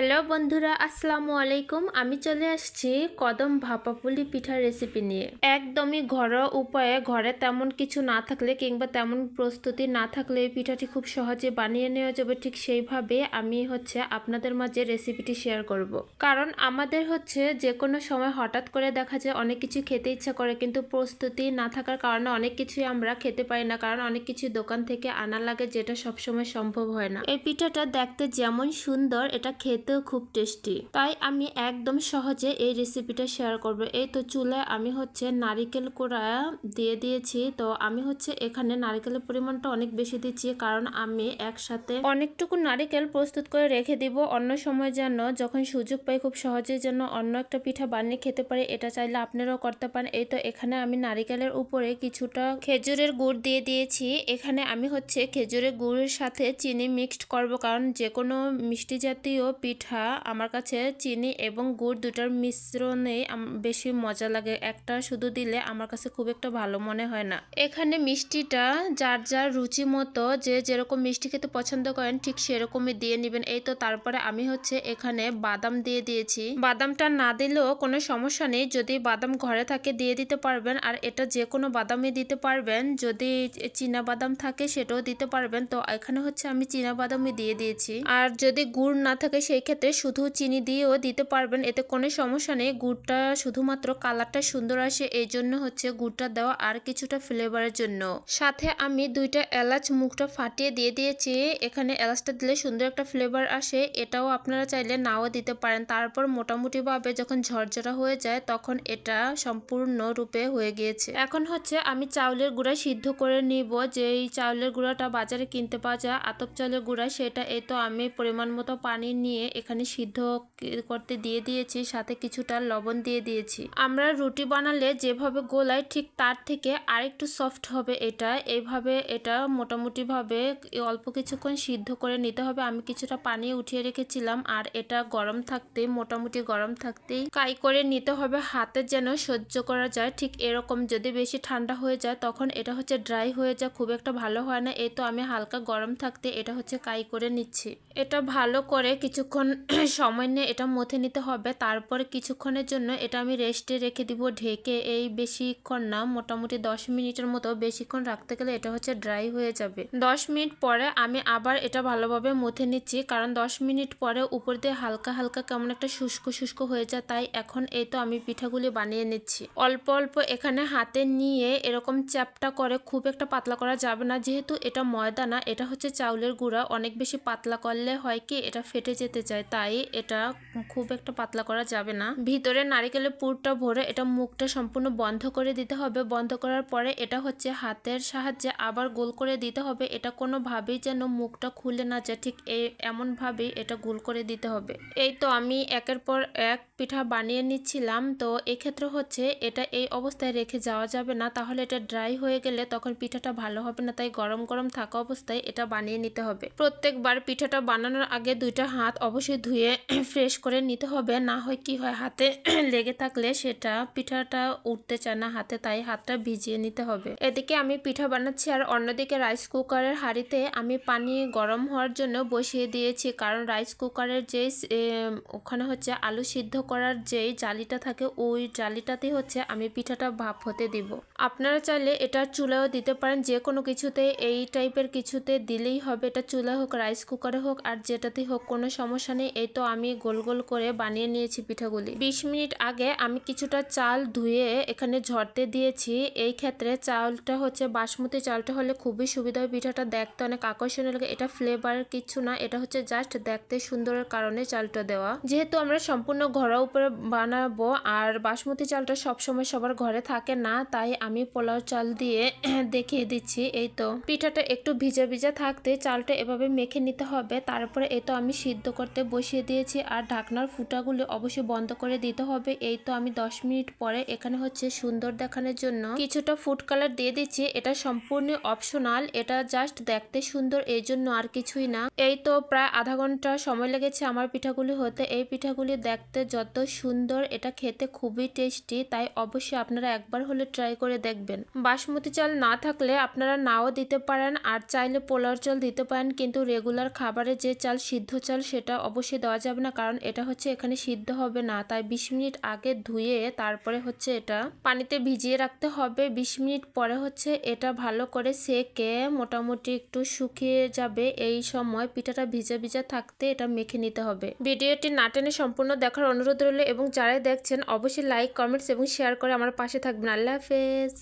Hello বন্ধুরা, আসসালামু আলাইকুম। আমি চলে আসছি কদম ভাপাপুলি পিঠার রেসিপি নিয়ে। একদমই ঘরোয়া উপায়ে ঘরে তেমন কিছু না থাকলে কিংবা তেমন প্রস্তুতি না থাকলে এই পিঠাটি খুব সহজে বানিয়ে নেওয়া যাবে ঠিক সেইভাবে আমি হচ্ছে আপনাদের মাঝে রেসিপিটি শেয়ার করব। কারণ আমাদের হচ্ছে যে কোনো সময় হঠাৎ করে দেখা যায় অনেক কিছু খেতে ইচ্ছা করে কিন্তু প্রস্তুতি না থাকার কারণে অনেক কিছুই আমরা খেতে পারি না, কারণ অনেক কিছু দোকান থেকে আনা লাগে যেটা সবসময় সম্ভব হয় না। এই পিঠাটা দেখতে যেমন সুন্দর, এটা খেতেও খুব টেস্টি। তাই আমি একদম সহজে এই রেসিপিটা শেয়ার করব। এই তো চুলায় আমি হচ্ছে নারিকেল কোড়া দিয়ে দিয়েছি। তো আমি হচ্ছে এখানে নারিকেলের পরিমাণটা অনেক বেশি দিচ্ছি, কারণ আমি একসাথে অনেকটুকু নারিকেল প্রস্তুত করে রেখে দিব। অন্য সময় যেন যখন সুযোগ পাই খুব সহজেই যেন অন্য একটা পিঠা বানিয়ে খেতে পারি, এটা চাইলে আপনারাও করতে পারেন। এই তো এখানে আমি নারিকেলের উপরে কিছুটা খেজুরের গুড় দিয়ে দিয়েছি। এখানে আমি হচ্ছে খেজুরের গুড়ের সাথে চিনি মিক্সড করব, কারণ যে কোনো মিষ্টি জাতীয় পিঠা, আমার কাছে চিনি এবং গুড় দুটার মিশ্রণে বেশি মজা লাগে। একটা শুধু দিলে আমার কাছে খুব একটা ভালো মনে হয় না। এখানে মিষ্টিটা যার যার রুচি মতো যে যেরকম মিষ্টি খেতে পছন্দ করেন, ঠিক সেরকমই দিয়ে নেবেন। এই তো তারপরে আমি হচ্ছে এখানে বাদাম দিয়ে দিয়েছি। বাদামটা না দিলেও কোনো সমস্যা নেই। যদি বাদাম ঘরে থাকে দিয়ে দিতে পারবেন। আর এটা যে কোনো বাদামই দিতে পারবেন। যদি চীনা বাদাম থাকে সেটাও দিতে পারবেন। তো এখানে হচ্ছে আমি চীনা বাদামই দিয়ে দিয়েছি। আর যদি গুড় না থাকে সেই ক্ষেত্রে শুধু চিনি দিয়েও দিতে পারবেন, এতে কোনো সমস্যা নেই। গুড়টা শুধুমাত্র কালারটা সুন্দর আসে, এই জন্য হচ্ছে গুড়টা দেওয়া আর কিছুটা ফ্লেভারের জন্য। সাথে আমি দুইটা এলাচ মুখটা ফাটিয়ে দিয়ে দিয়েছি। এখানে এলাচটা দিলে সুন্দর একটা ফ্লেভার আসে, এটাও আপনারা চাইলে নাও দিতে পারেন। তারপর মোটামুটিভাবে যখন ঝরঝরা হয়ে যায়, তখন এটা সম্পূর্ণ রূপে হয়ে গিয়েছে। এখন হচ্ছে আমি চাউলের গুঁড়া সিদ্ধ করে নিব। যে এই চাউলের গুঁড়াটা বাজারে কিনতে পাওয়া যায়, আতপ চাউলের গুঁড়া, সেটা এই তো আমি পরিমাণ মতো পানি নিয়ে এখানে সিদ্ধ করতে দিয়ে দিয়েছি, সাথে কিছুটা লবণ দিয়ে দিয়েছি। আমরা রুটি বানালে যেভাবে গোলায় ঠিক তার থেকে আরেকটু সফট হবে এটা। এইভাবে এটা মোটামুটিভাবে অল্প কিছুক্ষণ সিদ্ধ করে নিতে হবে। আমি কিছুটা পানি উঠিয়ে রেখেছিলাম আর এটা গরম থাকতে, মোটামুটি গরম থাকতেই কাই করে নিতে হবে। হাতে যেন সহ্য করা যায়, ঠিক এরকম যদি বেশি ঠান্ডা হয়ে যায় তখন এটা হচ্ছে ড্রাই হয়ে যায়, খুব একটা ভালো হয় না। এই তো আমি হালকা গরম থাকতে এটা হচ্ছে কাই করে নিচ্ছি। এটা ভালো করে কিছুক্ষণ সময় নিয়ে এটা মথে নিতে হবে। তারপরে কিছুক্ষণের জন্য এটা আমি রেস্টে রেখে দিব। ঢেকে এই বেশিক্ষণ না, মোটামুটি দশ মিনিটের মতো বেশিক্ষণ রাখতে গেলে এটা হচ্ছে ড্রাই হয়ে যাবে। দশ মিনিট পরে আমি আবার এটা ভালোভাবে মথে নিচ্ছি। কারণ দশ মিনিট পরে উপর দিয়ে হালকা হালকা কেমন একটা শুষ্ক শুষ্ক হয়ে যায়। তাই এখন এই তো আমি পিঠাগুলি বানিয়ে নিচ্ছি। অল্প অল্প এখানে হাতে নিয়ে এরকম চ্যাপটা করে খুব একটা পাতলা করা যাবে না। যেহেতু এটা ময়দা না, এটা হচ্ছে চাউলের গুঁড়া। অনেক বেশি পাতলা করলে হয় কি, এটা ফেটে যেতে চায় তাই এটা খুব একটা পাতলা করা যাবে না। ভিতরে নারিকেলের পুরটা ভরে এটা মুখটা সম্পূর্ণ বন্ধ করে দিতে হবে। বন্ধ করার পরে এটা হচ্ছে হাতের সাহায্যে আবার গোল করে দিতে হবে। এটা কোনোভাবেই যেন মুখটা খুলে না যায়, ঠিক এই এমনভাবেই এটা গোল করে দিতে হবে। এই তো আমি একের পর এক পিঠা বানিয়ে নিচ্ছিলাম। তো এক্ষেত্রে হচ্ছে এটা এই অবস্থায় রেখে যাওয়া যাবে না। তাহলে এটা ড্রাই হয়ে গেলে তখন পিঠাটা ভালো হবে না, তাই গরম গরম থাকা অবস্থায় এটা বানিয়ে নিতে হবে। প্রত্যেকবার পিঠাটা বানানোর আগে দুইটা হাত অবশ্যই ধুয়ে ফ্রেশ করে নিতে হবে। না হয় কি হয়, হাতে লেগে থাকলে সেটা পিঠাটা উঠতে চায় না হাতে, তাই হাতটা ভিজিয়ে নিতে হবে। এদিকে আমি পিঠা বানাচ্ছি আর অন্যদিকে রাইস কুকারের হাঁড়িতে আমি পানি গরম হওয়ার জন্য বসিয়ে দিয়েছি। কারণ রাইস কুকারের যে ওখানে হচ্ছে আলু সিদ্ধ করার যেই জালিটা থাকে, ওই জালিটাতেই হচ্ছে আমি পিঠাটা ভাপ হতে দিব। আপনারা চাইলে এটা চুলাও দিতে পারেন, যে কোনো কিছুতে, এই টাইপের কিছুতে দিলেই হবে। এটা চুলা হোক রাইস কুকারে হোক আর যেটাতেই হোক, কোনো সমস্যা নেই এই তো আমি গোল গোল করে বানিয়ে নিয়েছি পিঠাগুলি। বিশ মিনিট আগে আমি কিছুটা চাল ধুয়ে এখানে ঝরতে দিয়েছি। এই ক্ষেত্রে চালটা হচ্ছে, বাসমতি চালটা হলে খুবই সুবিধা হয় পিঠাটা দেখতে অনেক আকর্ষণীয় লাগে। এটা ফ্লেভার কিছু না, এটা হচ্ছে জাস্ট দেখতে সুন্দরের কারণে চালটা দেওয়া। যেহেতু আমরা সম্পূর্ণ ঘরোয়া উপরে বানাবো আর বাসমতি চালটা সবসময় সবার ঘরে থাকে না, তাই আমি পোলাও চাল দিয়ে দেখিয়ে দিচ্ছি। এই তো পিঠাটা একটু ভিজা ভিজা থাকতে চালটা এভাবে মেখে নিতে হবে। তারপরে এই তো আমি সিদ্ধ করতে বসিয়ে দিয়েছি আর ঢাকনার ফুটাগুলি অবশ্যই বন্ধ করে দিতে হবে। এই তো আমি দশ মিনিট পরে এখানে হচ্ছে সুন্দর দেখানোর জন্য কিছুটা ফুড কালার দিয়ে দিচ্ছি। এটা সম্পূর্ণ অপশনাল, এটা জাস্ট দেখতে সুন্দর, এই জন্য আর কিছুই না। এই তো প্রায় আধা ঘণ্টা সময় লেগেছে আমার পিঠাগুলি হতে। এই পিঠাগুলি দেখতে যত সুন্দর, এটা খেতে খুবই টেস্টি, তাই অবশ্যই আপনারা একবার হলে ট্রাই করে দেখবেন। বাসমতি চাল না থাকলে আপনারা নাও দিতে পারেন আর চাইলে পোলাও চাল দিতে পারেন, কিন্তু রেগুলার খাবারে যে চাল সিদ্ধ চাল সেটা অবশ্যই দেওয়া যাবে না। কারণ এটা হচ্ছে এখানে সিদ্ধ হবে না। তাই বিশ মিনিট আগে ধুয়ে তারপরে হচ্ছে এটা পানিতে ভিজিয়ে রাখতে হবে। বিশ মিনিট পরে হচ্ছে এটা ভালো করে সেকে মোটামুটি একটু শুকিয়ে যাবে। এই সময় পিঠাটা ভিজা ভিজা থাকতে এটা মেখে নিতে হবে। ভিডিওটি না টেনে সম্পূর্ণ দেখার অনুরোধ রইল এবং যারাই দেখছেন, অবশ্যই লাইক কমেন্টস এবং শেয়ার করে আমার পাশে থাকবেন। আল্লাহ হাফেজ।